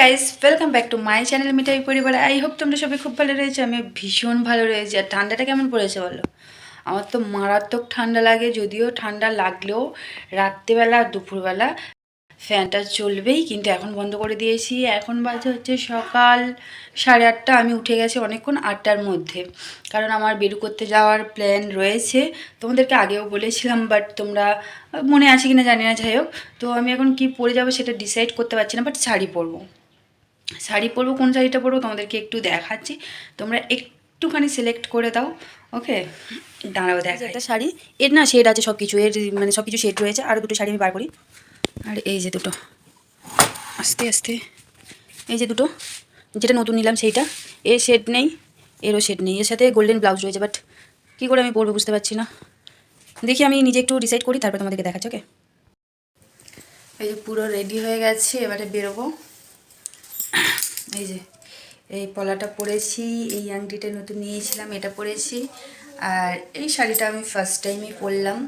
Guys welcome back to my channel মিঠাই পরিবার I hope তোমরা সবাই খুব ভালো রয়েছে, আমি ভীষণ ভালো রয়েছি। আর ঠান্ডাটা কেমন পড়েছে বলো? আমার তো মারাত্মক ঠান্ডা লাগে, যদিও ঠান্ডা লাগলেও রাত্রিবেলা, দুপুরবেলা ফ্যানটা চলবেই, কিন্তু এখন বন্ধ করে দিয়েছি। এখন বাজে হচ্ছে সকাল সাড়ে আটটা, আমি উঠে গেছি অনেকক্ষণ আটটার মধ্যে। কারণ আমার বেরু করতে যাওয়ার প্ল্যান রয়েছে। তোমাদেরকে আগেও বলেছিলাম বাট তোমরা মনে আছে কিনা জানি না, যাই হোক। তো আমি এখন কি পরে যাব সেটা ডিসাইড করতে পারছি না বাট শাড়ি পরবো। শাড়ি পরবো, কোন শাড়িটা পরবো তোমাদেরকে একটু দেখাচ্ছি। তোমরা একটুখানি সিলেক্ট করে দাও ওকে দাঁড়াও দেখা একটা শাড়ি, এর না শেড আছে সব কিছু এর মানে সব কিছু শেড রয়েছে আরও দুটো শাড়ি আমি বার করি। আর এই যে দুটো। আস্তে আস্তে। এই যে দুটো। যেটা নতুন নিলাম সেইটা। এর শেড নেই, এরও শেড নেই। এর সাথে গোল্ডেন ব্লাউজ রয়েছে বাট কী করে আমি পরবো বুঝতে পারছি না। দেখি আমি নিজে একটু ডিসাইড করি, তারপর তোমাদেরকে দেখাচ্ছি ওকে এই যে পুরো রেডি হয়ে গেছে, এবারে বেরোবো। এই যে, এই পলাটা পরেছি, এই আংটিটা নতুন নিয়েছিলাম, এটা পরেছি। আর এই শাড়িটা আমি ফার্স্ট টাইমই পরলাম।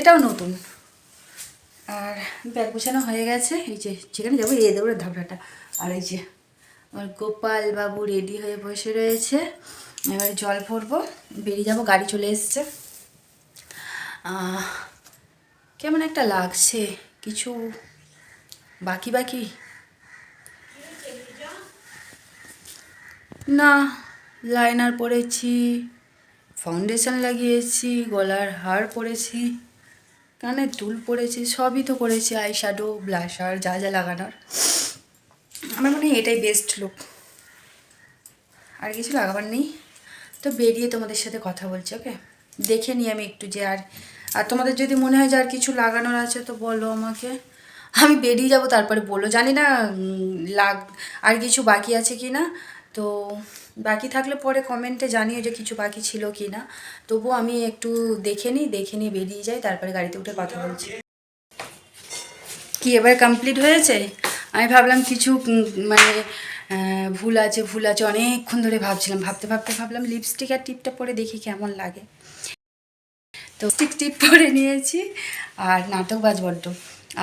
এটাও নতুন। আর ব্যাগ গোছানো হয়ে গেছে। এই যে যেখানে যাব, এই দেবো ধাবড়াটা আর এই যে আমার গোপাল বাবু রেডি হয়ে বসে রয়েছে। এবার জল ভরবো। বেরিয়ে যাব, গাড়ি চলে এসছে। কেমন একটা লাগছে। কিছু বাকি বাকি? না লাইনার পরেছি ফাউন্ডেশন লাগিয়েছি, গলার হার পরেছি। কানের দুল পরেছি সবই তো করেছি আই শ্যাডো ব্লাশার যা যা লাগানোর। আমার মনে হয় এটাই বেস্ট লুক আর কিছু লাগাবার নেই। তো বেরিয়ে তোমাদের সাথে কথা বলছি ওকে দেখে নিই আমি একটু যে আর আর তোমাদের যদি মনে হয় যে আর কিছু লাগানোর আছে, তো বলো আমাকে। আমি বেরিয়ে যাব, তারপরে বলো। জানি না লাগ, আর কিছু বাকি আছে কি না তো বাকি থাকলে পরে কমেন্টে জানিও যে কিছু বাকি ছিল কি না তবুও আমি একটু দেখে নিই, দেখে নিয়ে বেরিয়ে যাই, তারপরে গাড়িতে উঠে কথা বলছি। কি, এবার কমপ্লিট হয়েছে? আমি ভাবলাম কিছু মানে ভুল আছে ভুল আছে, অনেকক্ষণ ধরে ভাবছিলাম। ভাবতে ভাবতে ভাবলাম লিপস্টিক আর টিপটা পরে দেখি কেমন লাগে। তো স্টিক টিপ পরে নিয়েছি, আর নাটক বাজ বড্ড।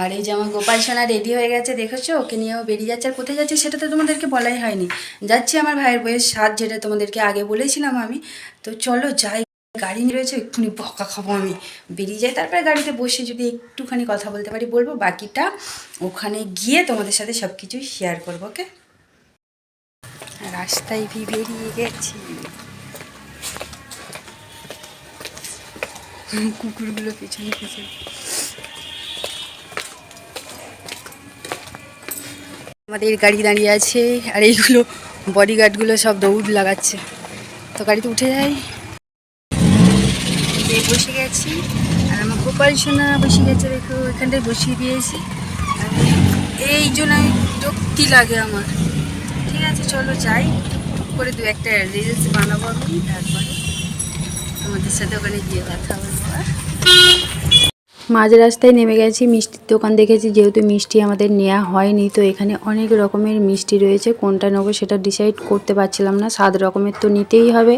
আর এই যে আমার গোপাল সোনা রেডি হয়ে গেছে, দেখেছ? ওকে নিয়েও বেরিয়ে যাচ্ছে। আর কোথায় যাচ্ছে সেটা তো তোমাদেরকে বলাই হয়নি। যাচ্ছি আমার ভাইয়ের বইয়ের স্বাদ যেটা তোমাদেরকে আগে বলেছিলাম আমি। তো চলো যাই। গাড়ি নিয়ে রয়েছে, এক্ষুনি বকা খাব আমি। বেরিয়ে যাই, তারপরে গাড়িতে বসে যদি একটুখানি কথা বলতে পারি, বলব বাকিটা ওখানে গিয়ে তোমাদের সাথে সব কিছু শেয়ার করব, ওকে? রাস্তায় ভি বেরিয়ে গেছি। কুকুরগুলো পিছনে পিছনে। আমাদের গাড়ি দাঁড়িয়ে আছে আর এইগুলো বডিগার্ডগুলো সব দৌড় লাগাচ্ছে। তো গাড়িতে উঠে যাই। বসে গেছি। আর আমার গোপাল সোনা বসে গেছে, দেখো, এখানটায় বসিয়ে দিয়েছি। এই জন্য আমি লাগে আমার। ঠিক আছে, চলো যাই। করে দু একটা রিলস বানাবো আমি, তারপরে তোমাদের সাথে ওখানে গিয়ে কথা বলব মাঝ রাস্তায় নেমে গেছি, মিষ্টির দোকান দেখেছি, যেহেতু মিষ্টি আমাদের নেওয়া হয়নি, তো এখানে অনেক রকমের মিষ্টি রয়েছে, কোনটা নেব সেটা ডিসাইড করতে পারছিলাম না সাত রকমের তো নিতেই হবে,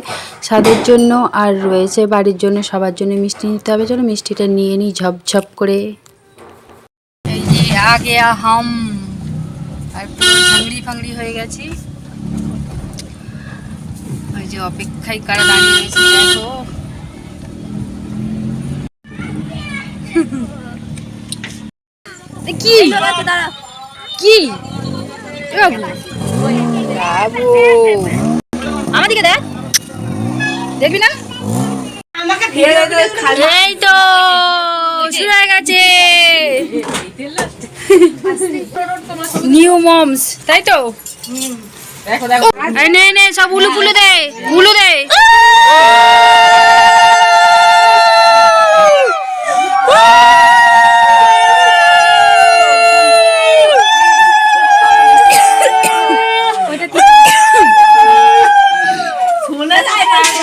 স্বাদের জন্য আর রয়েছে বাড়ির জন্য, সবার জন্য মিষ্টি নিতে হবে, চলো মিষ্টিটা নিয়ে নিই ঝপঝপ করে। এই যে আর ফাংড়ি হয়ে গেছি। ওই যে অপেক্ষায় কারা দাঁড়িয়ে রয়েছে কি? কি? বাবু। আমার দিকে দেখ। দেখবি না? এই তো শুরু হয়ে গেছে। নিউ মমস তাই তো? নে নে সব উলু ফুলু দে উলু দে।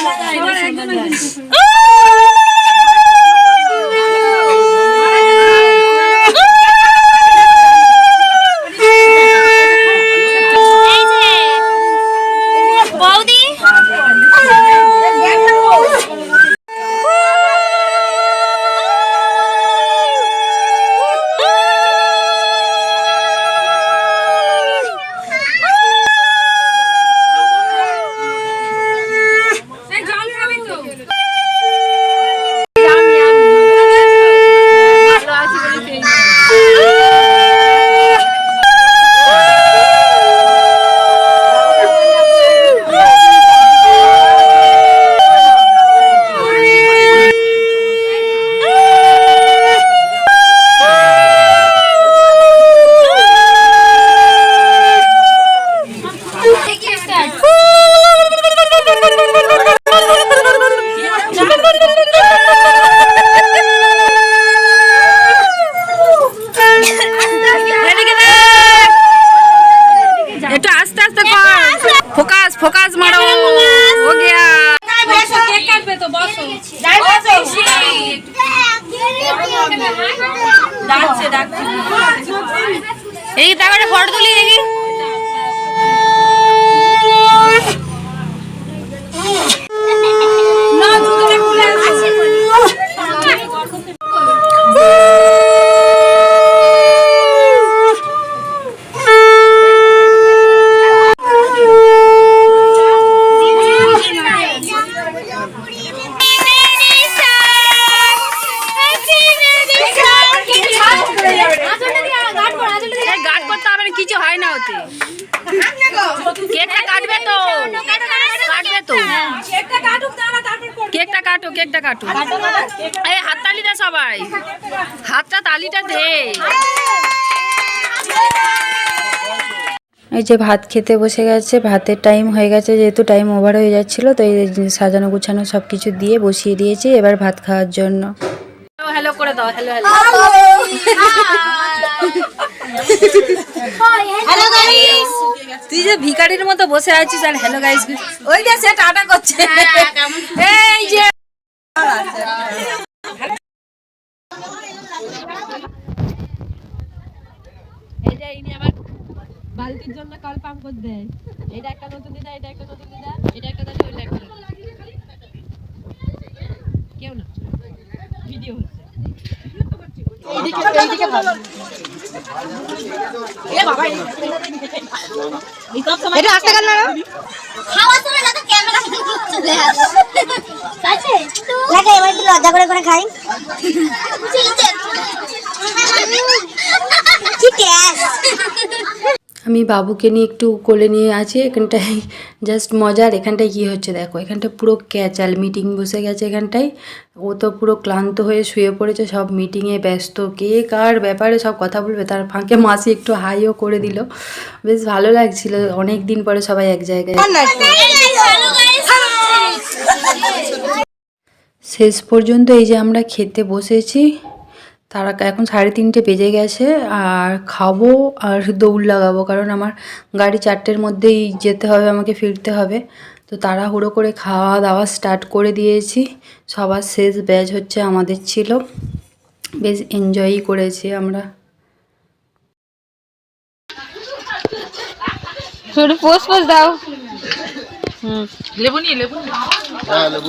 이런생각 을. রাখছি কেকটা কাটবে তো। কাটবে তো। কেকটা কাটো কেকটা কাটো এই হাত তালি দে সবাই। হাতটা তালিটা দে। এই যে ভাত খেতে বসে গেছে ভাতের টাইম হয়ে গেছে যেহেতু টাইম ওভার হয়ে যাচ্ছিল তো এই সাজানো গুছানো সব কিছু দিয়ে বসিয়ে দিয়েছি এবার ভাত খাওয়ার জন্য। হ্যালো করে দাও হ্যালো হ্যালো যে ভিখারির মতো বসে আছিস আর হ্যালো গাইস ওই যে সে টাটা করছে। এই যে এই যে ইনি আমার বালতির জন্য কল পাম্প করে দেয়। এটা একটা নতুন দিদা এটা একটা নতুন দিদা এটা একটা দাদা ওইটা একটা কেউ না। ভিডিও হচ্ছে। এটা আসতে গেল না না তো ক্যামেরা চলে আসে। লাগে এবার একটু লজ্জা করে করে খাই কি টেস্ট আমি বাবুকে নিয়ে একটু কোলে নিয়ে আছি এখানটায় জাস্ট মজার এখানটায় কী হচ্ছে দেখো এখানটা পুরো ক্যাচাল মিটিং বসে গেছে এখানটায় ও তো পুরো ক্লান্ত হয়ে শুয়ে পড়েছে সব মিটিংয়ে ব্যস্ত কে কার ব্যাপারে সব কথা বলবে তার ফাঁকে মাসি একটু হাইও করে দিল বেশ ভালো লাগছিল অনেক দিন পরে সবাই এক জায়গায় শেষ পর্যন্ত এই যে আমরা খেতে বসেছি তারা এখন সাড়ে তিনটে বেজে গেছে আর খাব আর দৌড় লাগাবো কারণ আমার গাড়ি চারটের মধ্যেই যেতে হবে আমাকে ফিরতে হবে। তো তাড়াহুড়ো করে খাওয়া দাওয়া স্টার্ট করে দিয়েছি। সবার শেষ ব্যাচ হচ্ছে আমাদের ছিল। বেশ এনজয়ই করেছি আমরা। শুধু পোজ দাও। হ্যাঁ লেবু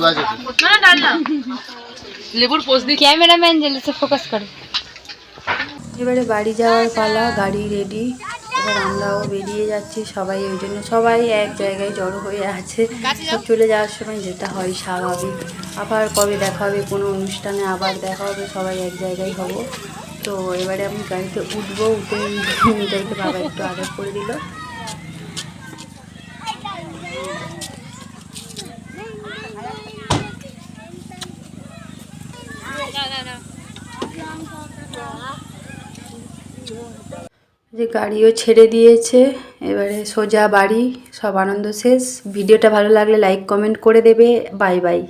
আছে ক্যামেরাম্যান জেলেছে ফোকাস করো। এবারে বাড়ি যাওয়ার পালা গাড়ি রেডি এবার আমরাও বেরিয়ে যাচ্ছি সবাই ওই জন্য সবাই এক জায়গায় জড়ো হয়ে আছে। সব চলে যাওয়ার সময় যেটা হয় স্বাভাবিক। আবার কবে দেখা হবে কোনো অনুষ্ঠানে আবার দেখা হবে সবাই এক জায়গায় হব। তো এবারে আমি গাড়িতে উঠবো উঠে মিঠাইকে বাবা একটু আদর করে দিল। যে গাড়িও ছেড়ে দিয়েছে, এবারে সোজা বাড়ি, সব আনন্দ শেষ। ভিডিওটা ভালো লাগলে লাইক কমেন্ট করে দেবে। Bye bye